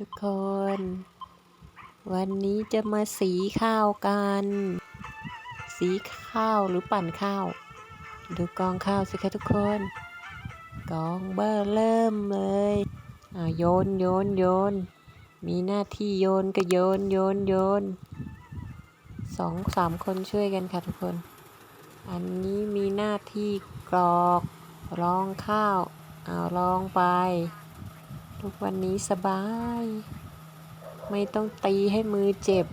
ทุกคน วันนี้จะมาสีข้าวกัน สีข้าวหรือปั่นข้าว ดูกองข้าวสิคะทุกคน กองเบอร์เริ่มเลยอ่าโยนโยนโยน มีหน้าที่โยนก็โยนโยนโยนสองสามคนช่วยกันค่ะทุกคน อันนี้มีหน้าที่กรอกรองข้าว เอารองไป วันนี้สบาย ไม่ต้องตีให้มือเจ็บ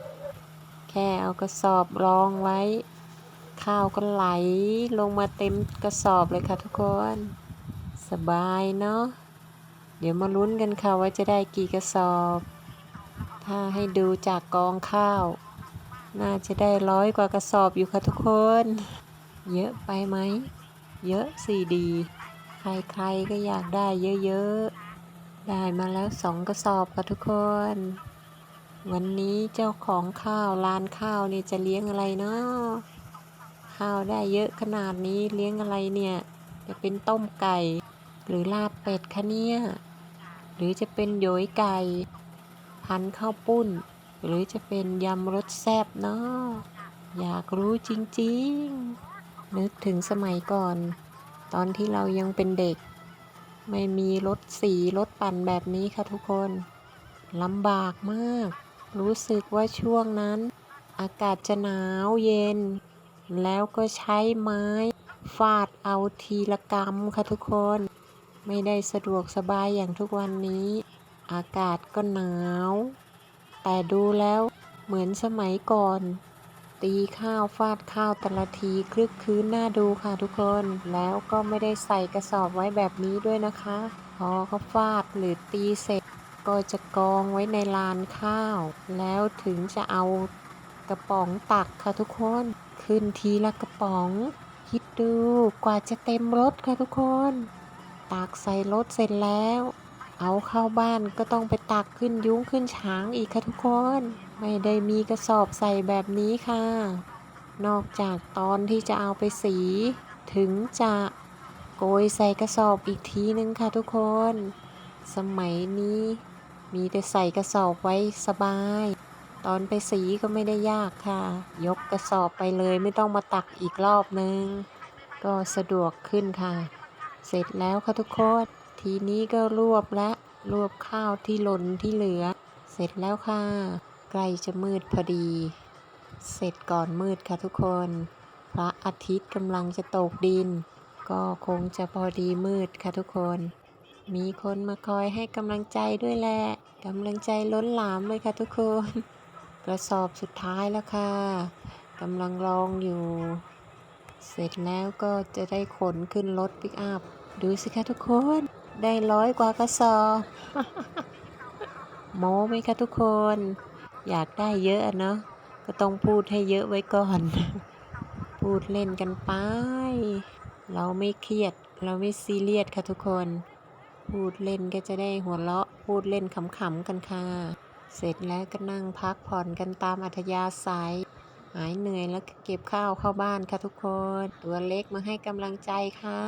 แค่เอากระสอบรองไว้ ข้าวก็ไหลลงมาเต็มกระสอบเลยค่ะทุกคน สบายเนาะเดี๋ยวมาลุ้นกันค่ะว่าจะได้กี่กระสอบ ถ้าให้ดูจากกองข้าว น่าจะได้ร้อยกว่ากระสอบอยู่ค่ะทุกคน เยอะไปไหม เยอะสิดี ใครๆก็อยากได้เยอะๆ ได้มาแล้วสองกระสอบค่ะทุกคน วันนี้เจ้าของข้าวร้านข้าวนี่จะเลี้ยงอะไรเนาะข้าวได้เยอะขนาดนี้เลี้ยงอะไรเนี่ย จะเป็นต้มไก่ หรือลาบเป็ดคะเนี่ย หรือจะเป็นโยยไก่ พันข้าวปุ้น หรือจะเป็นยำรสแซ่บเนาะอยากรู้จริงๆ นึกถึงสมัยก่อน ตอนที่เรายังเป็นเด็ก ไม่มีรถสีรถปั่นแบบนี้ค่ะทุกคนลำบากมาก รู้สึกว่าช่วงนั้น อากาศจะหนาวเย็น แล้วก็ใช้ไม้ฟาดเอาทีละกรรมค่ะทุกคน ไม่ได้สะดวกสบายอย่างทุกวันนี้ อากาศก็หนาว แต่ดูแล้วเหมือนสมัยก่อน ตีข้าวฟาดข้าวแต่ละทีคลึกคืนน่าดูค่ะทุกคน แล้วก็ไม่ได้ใส่กระสอบไว้แบบนี้ด้วยนะคะ พอเขาฟาดหรือตีเสร็จ ก็จะกองไว้ในลานข้าว แล้วถึงจะเอากระป๋องตักค่ะทุกคน ขึ้นทีละกระป๋อง คิดดูกว่าจะเต็มรถค่ะทุกคน ตักใส่รถเสร็จแล้ว เอาเข้าบ้านก็ต้องไปตักขึ้นยุ้งขึ้นช้างอีกค่ะทุกคน ไม่ได้มีกระสอบใส่แบบนี้ค่ะ นอกจากตอนที่จะเอาไปสี ถึงจะโกยใส่กระสอบอีกทีนึงค่ะทุกคน สมัยนี้มีแต่ใส่กระสอบไว้สบาย ตอนไปสีก็ไม่ได้ยากค่ะ ยกกระสอบไปเลยไม่ต้องมาตักอีกรอบนึง ก็สะดวกขึ้นค่ะ เสร็จแล้วค่ะทุกคน ทีนี้ก็รวบและรวบข้าวที่หล่นที่เหลือ เสร็จแล้วค่ะใกล้จะมืดพอดี เสร็จก่อนมืดค่ะทุกคน พระอาทิตย์กำลังจะตกดิน ก็คงจะพอดีมืดค่ะทุกคน มีคนมาคอยให้กำลังใจด้วยแหละกำลังใจล้นหลามเลยค่ะทุกคน กระสอบสุดท้ายแล้วค่ะกำลังรองอยู่ เสร็จแล้วก็จะได้ขนขึ้นรถปิกอัพ ดูสิคะทุกคน ได้ร้อยกว่ากระสอบโม้ไหมคะทุกคน อยากได้เยอะเนาะก็ต้องพูดให้เยอะไว้ก่อน พูดเล่นกันไป เราไม่เครียด เราไม่ซีเรียสค่ะทุกคน พูดเล่นก็จะได้หัวเราะ พูดเล่นขำๆกันค่ะ เสร็จแล้วก็นั่งพักผ่อนกันตามอัธยาศัย หายเหนื่อยแล้วก็เก็บข้าวเข้าบ้านค่ะทุกคน ตัวเล็กมาให้กำลังใจค่ะ